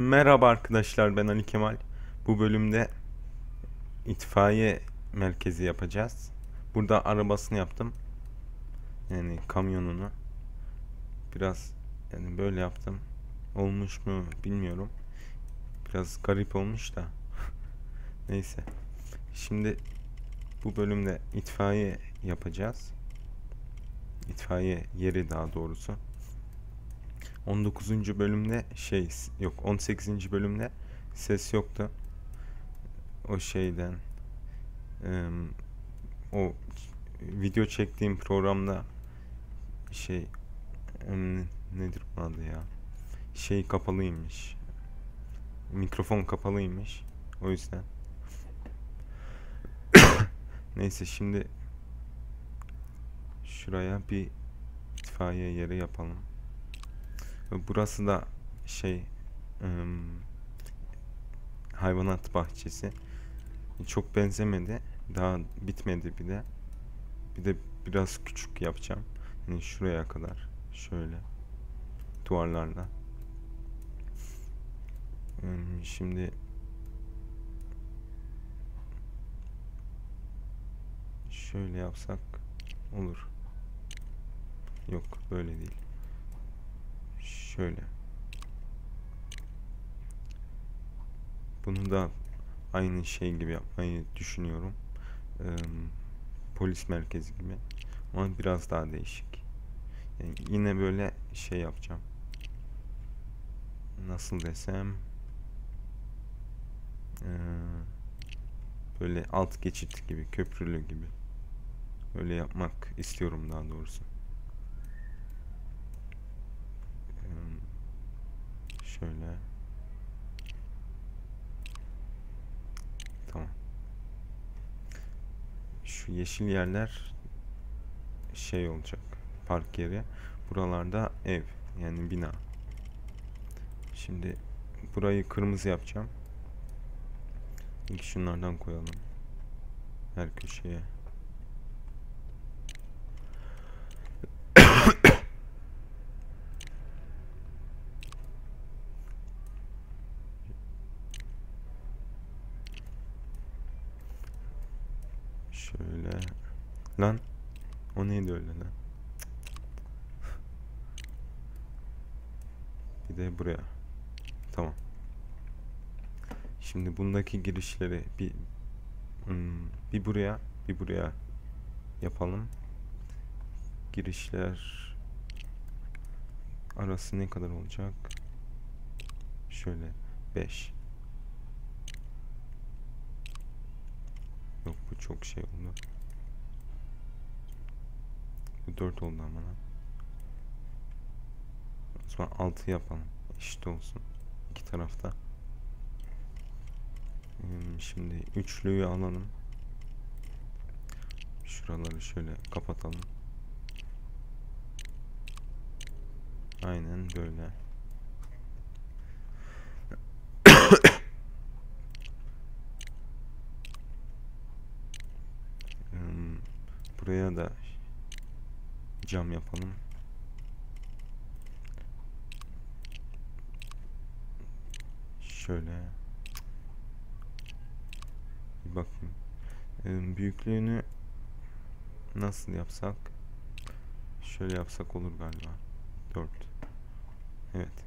Merhaba arkadaşlar ben Ali Kemal. Bu bölümde itfaiye merkezi yapacağız. Burada arabasını yaptım. Yani kamyonunu. Biraz yani böyle yaptım. Olmuş mu bilmiyorum. Biraz garip olmuş da. Neyse. Şimdi bu bölümde itfaiye yapacağız. İtfaiye yeri daha doğrusu. 19. bölümde şey yok 18. bölümde ses yoktu. O şeyden o video çektiğim programda şey nedir bu adı ya? Şey kapalıymış. Mikrofon kapalıymış. O yüzden. Neyse şimdi şuraya bir itfaiye yeri yapalım. Burası da şey hayvanat bahçesi. Çok benzemedi. Daha bitmedi bir de. Bir de biraz küçük yapacağım. Yani şuraya kadar. Şöyle. Duvarlarla. Im, Şimdi şöyle yapsak olur. Yok böyle değil. Şöyle. Bunu da aynı şey gibi yapmayı düşünüyorum. Ee, polis merkezi gibi. Ama biraz daha değişik. Yani yine böyle şey yapacağım. Nasıl desem ee, böyle alt geçit gibi, köprülü gibi. Öyle yapmak istiyorum daha doğrusu. Şöyle. Tamam. Şu yeşil yerler şey olacak. Park yeri. Buralarda ev. Yani bina. Şimdi burayı kırmızı yapacağım. İlk şunlardan koyalım. Her köşeye. Şöyle. Lan. O neydi öyle lan? Bir de buraya. Tamam. Şimdi bundaki girişleri bir hmm, bir buraya bir buraya yapalım. Girişler arası ne kadar olacak? Şöyle 5. Yok bu çok şey oldu. Bu 4 oldu ama lan. Zaman 6 yapalım. Eşit olsun. İki tarafta. Hmm, Şimdi üçlüyü alalım. Şuraları şöyle kapatalım. Aynen böyle. Hmm, Buraya da cam yapalım. Şöyle. Bir bakayım. Ee, büyüklüğünü nasıl yapsak? Şöyle yapsak olur galiba. 4. Evet.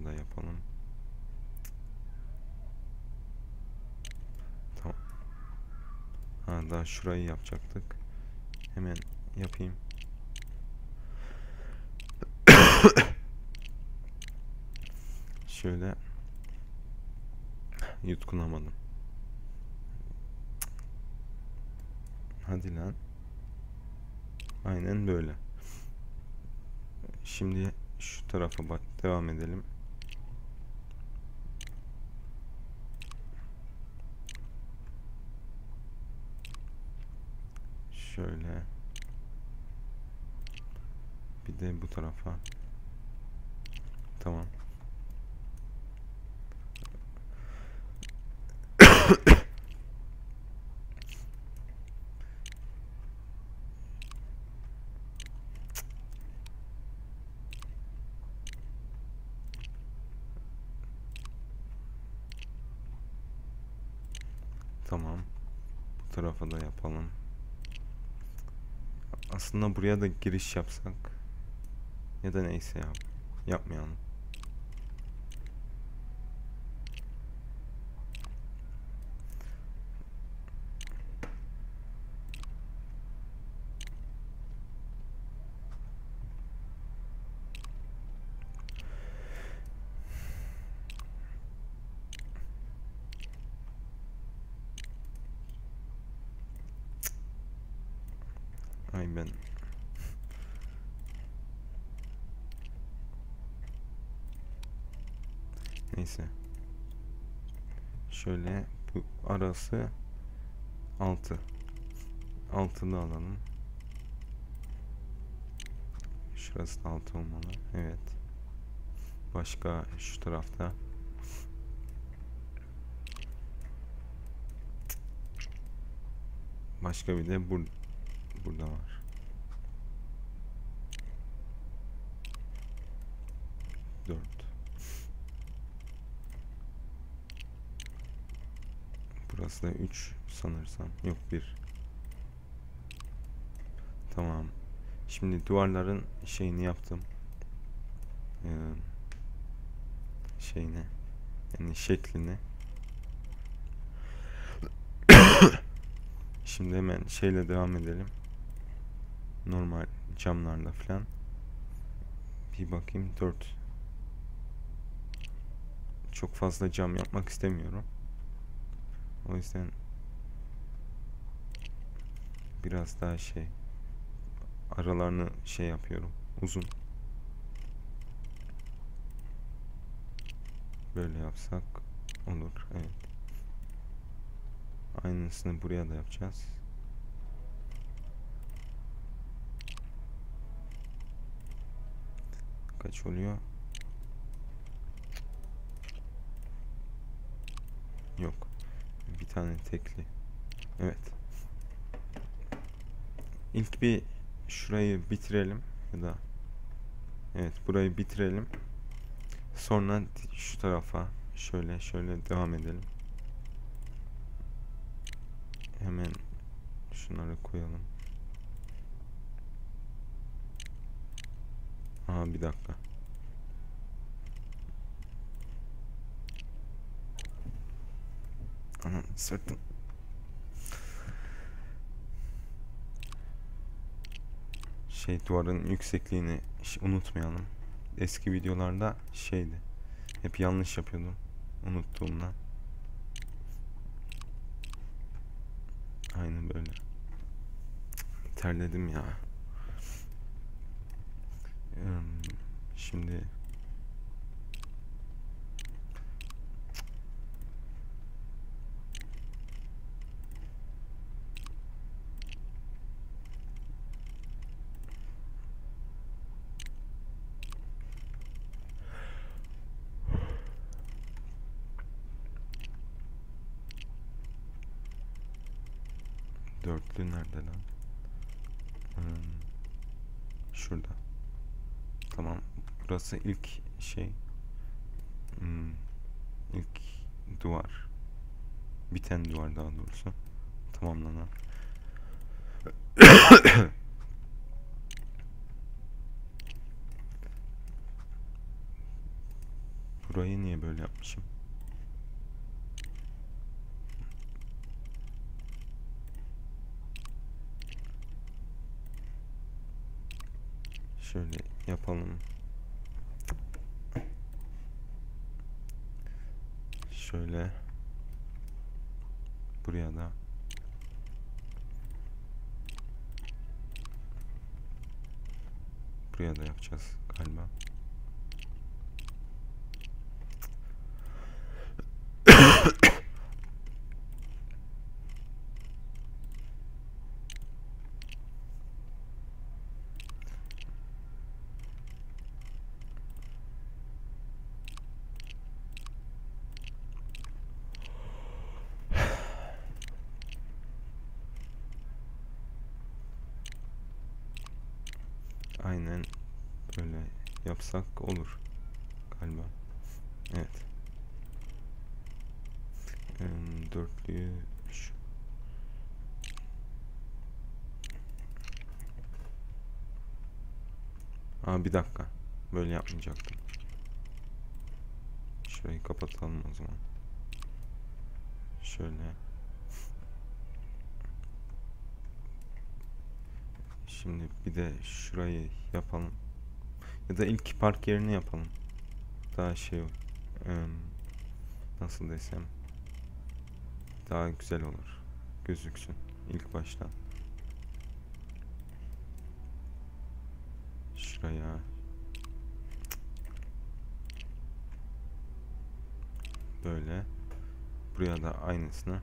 Buraya da yapalım. Tamam. Ha daha şurayı yapacaktık. Hemen yapayım. Şöyle yutkunamadım. Hadi lan. Aynen böyle. Şimdi şu tarafa bak devam edelim. Şöyle. Bir de bu tarafa. Tamam. Tamam. Bu tarafa da yapalım. Aslında buraya da giriş yapsak. Ya da neyse yap. Yapmayalım. Ay Neyse. Şöyle bu arası 6. 6'lı alalım. Şurası da 6 olmalı. Evet. Başka şu tarafta. Başka bir de bur burada var. Dört. Burası da 3 sanırsam. Yok 1. Tamam. Şimdi duvarların şeyini yaptım. Ee, şeyini yani şeklini. Şimdi hemen şeyle devam edelim. Normal camlarla falan. Bir bakayım 4. Çok fazla cam yapmak istemiyorum. O yüzden biraz daha şey aralarını şey yapıyorum. Uzun. Böyle yapsak olur. Evet. Aynısını buraya da yapacağız. Kaç oluyor? Yok. Bir tane tekli. Evet. İlk bir şurayı bitirelim ya da evet burayı bitirelim. Sonra şu tarafa şöyle şöyle devam edelim. Hemen şunları koyalım. Aha bir dakika. Anam sırtım. Şey duvarın yüksekliğini unutmayalım. Eski videolarda şeydi. Hep yanlış yapıyordum. Unuttuğumdan. Aynen böyle. Terledim ya. Şimdi dörtlü nerede lan? Hmm, Şurada. Tamam. Burası ilk şey. Hmm, ilk duvar. Biten duvar daha doğrusu. Tamamlanan. Burayı niye böyle yapmışım? Şöyle yapalım. Şöyle. Buraya da. Buraya da yapacağız galiba. Aynen böyle yapsak olur galiba. Evet. Dörtlüyü şu. Aa bir dakika. Böyle yapmayacaktım. Şurayı kapatalım o zaman. Şöyle. Şimdi bir de şurayı yapalım. Ya da ilk park yerini yapalım. Daha şey nasıl desem daha güzel olur. Gözüksün ilk başta. Şuraya böyle buraya da aynısını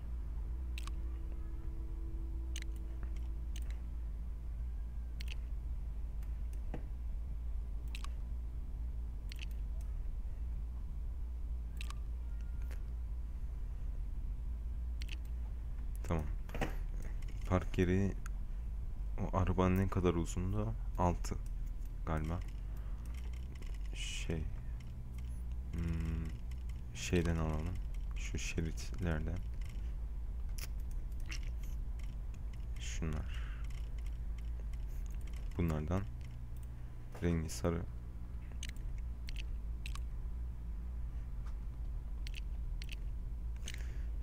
Tamam. Park yeri o arabanın ne kadar uzundu? 6 galiba. Şey hmm, şeyden alalım. Şu şeritlerden. Şunlar. Bunlardan. Rengi sarı.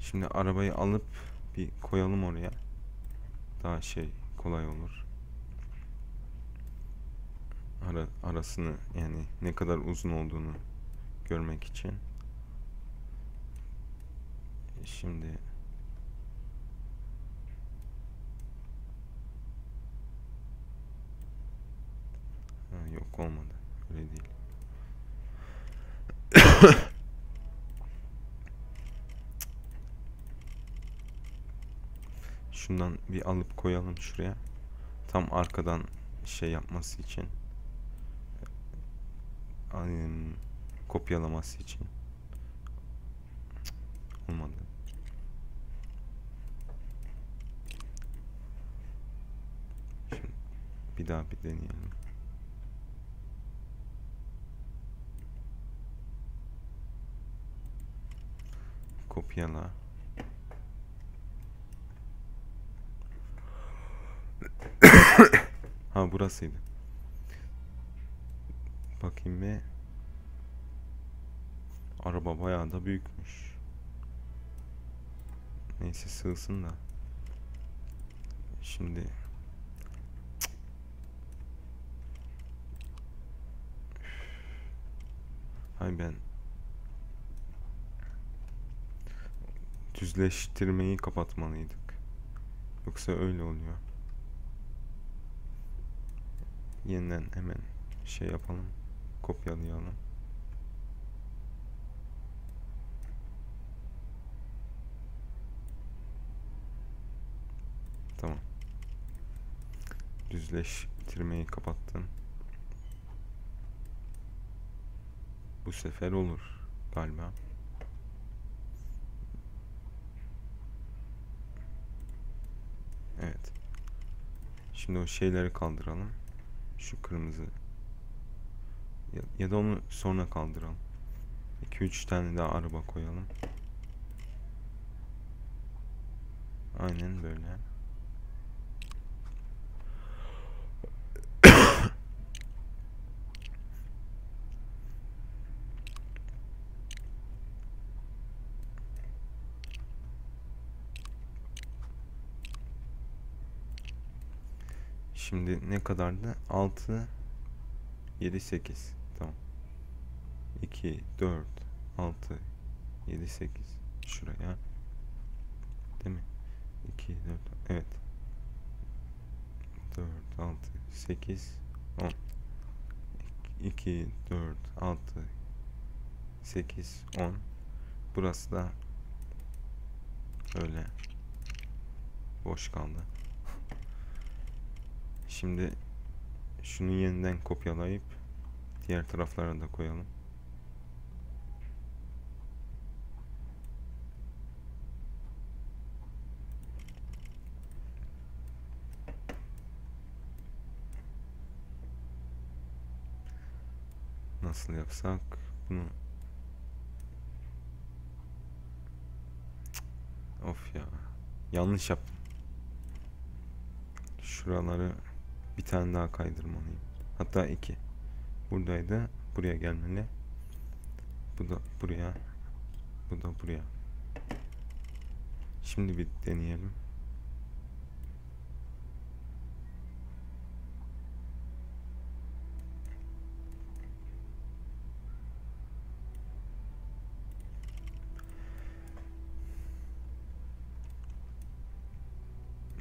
Şimdi arabayı alıp bir koyalım oraya. Daha şey kolay olur. Ara, arasını yani ne kadar uzun olduğunu görmek için. Şimdi Ha, yok olmadı. Öyle değil. Şundan bir alıp koyalım şuraya. Tam arkadan şey yapması için. Aynen, kopyalaması için. Olmadı. Şimdi bir daha bir deneyelim. Kopyala. Ha burasıydı. Bakayım bir. Araba bayağı da büyükmüş. Neyse sığsın da. Şimdi Hay ben düzleştirmeyi kapatmalıydık. Yoksa öyle oluyor. Yeniden hemen şey yapalım. Kopyalayalım. Tamam. Düzleştirmeyi kapattım. Bu sefer olur galiba. Evet. Şimdi o şeyleri kaldıralım. Şu kırmızı. Ya, ya da onu sonra kaldıralım. 2-3 tane daha araba koyalım. Aynen böyle. Şimdi ne kadardı? 6 7 8. Tamam. 2 4 6 7 8 şuraya. Değil mi? 2 4 evet. 4 6 8 10 2 4 6 8 10 Burası da öyle boş kaldı. Şimdi şunu yeniden kopyalayıp diğer taraflara da koyalım. Nasıl yapsak bunu Of ya yanlış yaptım. Şuraları bir tane daha kaydırmalıyım. Hatta iki. buradaydı. Buraya gelmeli. Bu da buraya. Bu da buraya. Şimdi bir deneyelim.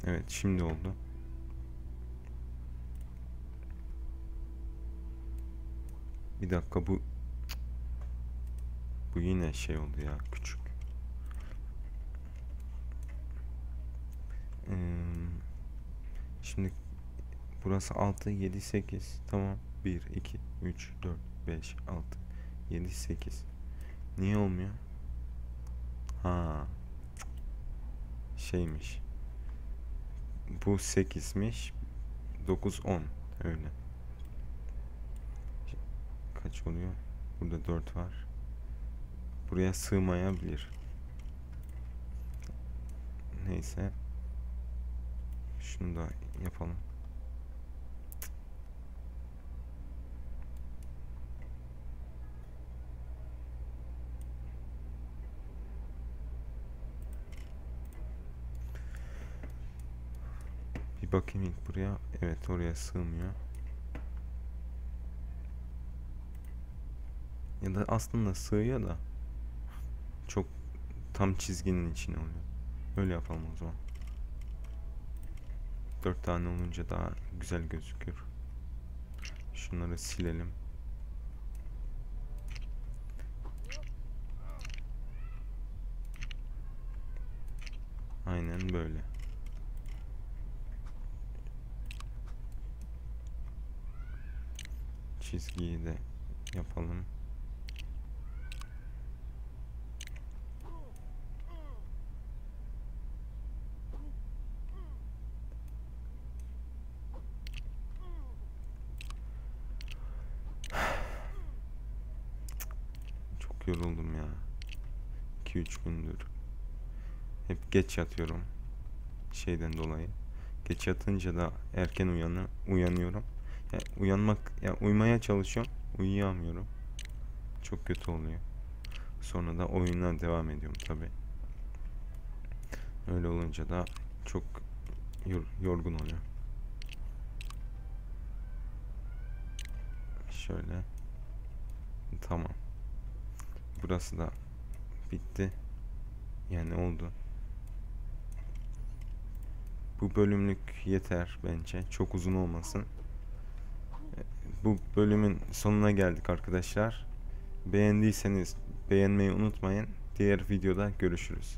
Evet şimdi oldu. Bir dakika bu bu yine şey oldu ya küçük. Ee, şimdi burası 6 7 8 tamam 1 2 3 4 5 6 7 8 niye olmuyor? Ha şeymiş. Bu 8'miş. 9 10 öyle. Kaç oluyor? Burada 4 var. Buraya sığmayabilir. Neyse. Şunu da yapalım. Bir bakayım ilk buraya. Evet oraya sığmıyor. Ya da aslında sığıyor da çok tam çizginin içine oluyor. Öyle yapalım o zaman. Dört tane olunca daha güzel gözüküyor. Şunları silelim. Aynen böyle. Çizgiyi de yapalım. Çok yoruldum ya. 2-3 gündür. Hep geç yatıyorum. Şeyden dolayı. Geç yatınca da erken uyanı uyanıyorum. Ya uyanmak ya uyumaya çalışıyorum. Uyuyamıyorum. Çok kötü oluyor. Sonra da oyuna devam ediyorum tabi. Öyle olunca da çok yor- yorgun oluyor. Şöyle. Tamam. Burası da bitti. Yani oldu. Bu bölümlük yeter bence. Çok uzun olmasın. Bu bölümün sonuna geldik arkadaşlar. Beğendiyseniz beğenmeyi unutmayın. Diğer videoda görüşürüz.